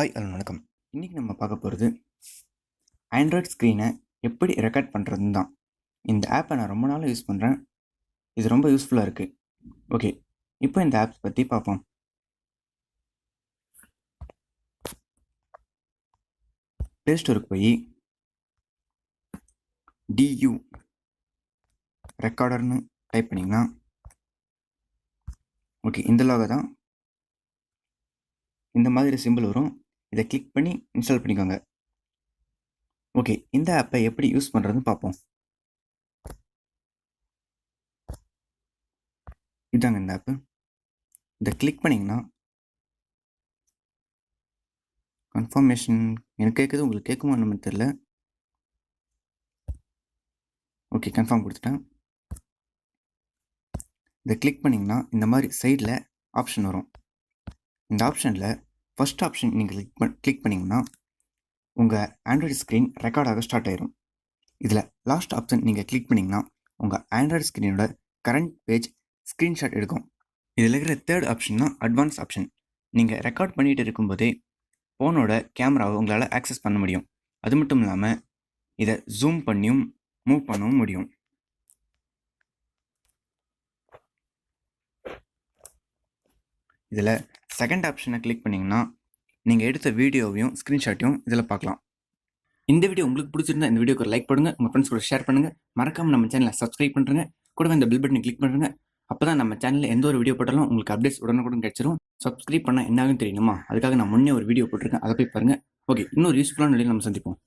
Hi hello வணக்கம். இன்றைக்கி நம்ம பார்க்க போகிறது ஆண்ட்ராய்ட் ஸ்க்ரீனை எப்படி ரெக்கார்ட் பண்ணுறதுன்னு தான். இந்த ஆப்பை நான் ரொம்ப நாளாக யூஸ் பண்ணுறேன் இது ரொம்ப யூஸ்ஃபுல்லாக இருக்குது ஓகே இப்போ இந்த ஆப்ஸ் பற்றி பார்ப்போம். ப்ளே ஸ்டோருக்கு போய் டியூ ரெக்கார்டர்னு டைப் பண்ணிங்கன்னா ஓகே இந்த லாக தான் இந்த மாதிரி சிம்பிள் வரும். இதை கிளிக் பண்ணி இன்ஸ்டால் பண்ணிக்கோங்க. ஓகே இந்த ஆப்பை எப்படி யூஸ் பண்ணுறதுன்னு பார்ப்போம். இதாங்க இந்த ஆப்பு இதை கிளிக் பண்ணிங்கன்னா கன்ஃபர்மேஷன் எனக்கு கேட்குது உங்களுக்கு கேட்குமா என்னன்னு தெரில ஓகே கன்ஃபார்ம் கொடுத்துட்டேன். இதை கிளிக் பண்ணிங்கன்னா இந்த மாதிரி சைடில் ஆப்ஷன் வரும். இந்த ஆப்ஷனில் ஃபஸ்ட் ஆப்ஷன் நீங்கள் கிளிக் பண் கிளிக் பண்ணிங்கன்னா உங்கள் ஆண்ட்ராய்டு ஸ்க்ரீன் ரெக்கார்டாக ஸ்டார்ட் ஆயிரும். இதில் லாஸ்ட் ஆப்ஷன் நீங்கள் கிளிக் பண்ணிங்கன்னா உங்கள் ஆண்ட்ராய்டு ஸ்க்ரீனோட கரண்ட் பேஜ் ஸ்க்ரீன்ஷாட் எடுக்கும். இதில் இருக்கிற தேர்ட் ஆப்ஷன் தான் அட்வான்ஸ் ஆப்ஷன் நீங்கள் ரெக்கார்ட் பண்ணிகிட்டு இருக்கும்போதே ஃபோனோட கேமராவை உங்களால் ஆக்சஸ் பண்ண முடியும். அது மட்டும் இல்லாமல் இதை ஜூம் பண்ணியும் மூவ் பண்ணவும் முடியும். இதில் செகண்ட் ஆப்ஷனை கிளிக் பண்ணிங்கன்னா நீங்கள் எடுத்த வீடியோவையும் ஸ்க்ரீன்ஷாட்டையும் இதில் பார்க்கலாம். இந்த வீடியோ உங்களுக்கு பிடிச்சிருந்தா இந்த வீடியோக்கு ஒரு லைக் பண்ணுங்கள் உங்கள் ஃப்ரெண்ட்ஸ் கூட ஷேர் பண்ணுங்கள் மறக்காமல் நம்ம சேனலை சப்ஸ்கிரைப் பண்ணுறங்க கூடவே இந்த பில் பட்டனை கிளிக் பண்ணுறங்க அப்போ தான் நம்ம சேனலில் எந்த ஒரு வீடியோ போட்டாலும் உங்களுக்கு அப்டேட்ஸ் உடனுக்குடன் கிடைச்சிரும். சப்ஸ்கிரைப் பண்ணால் என்னாகும் தெரியுமா? தெரியணுமா அதுக்காக நான் முன்னே ஒரு வீடியோ போட்டிருக்கேன். அதை போய் பாருங்கள் ஓகே இன்னொரு யூஸ்ஃபுல்லான நிலையில் நம்ம சந்திப்போம்.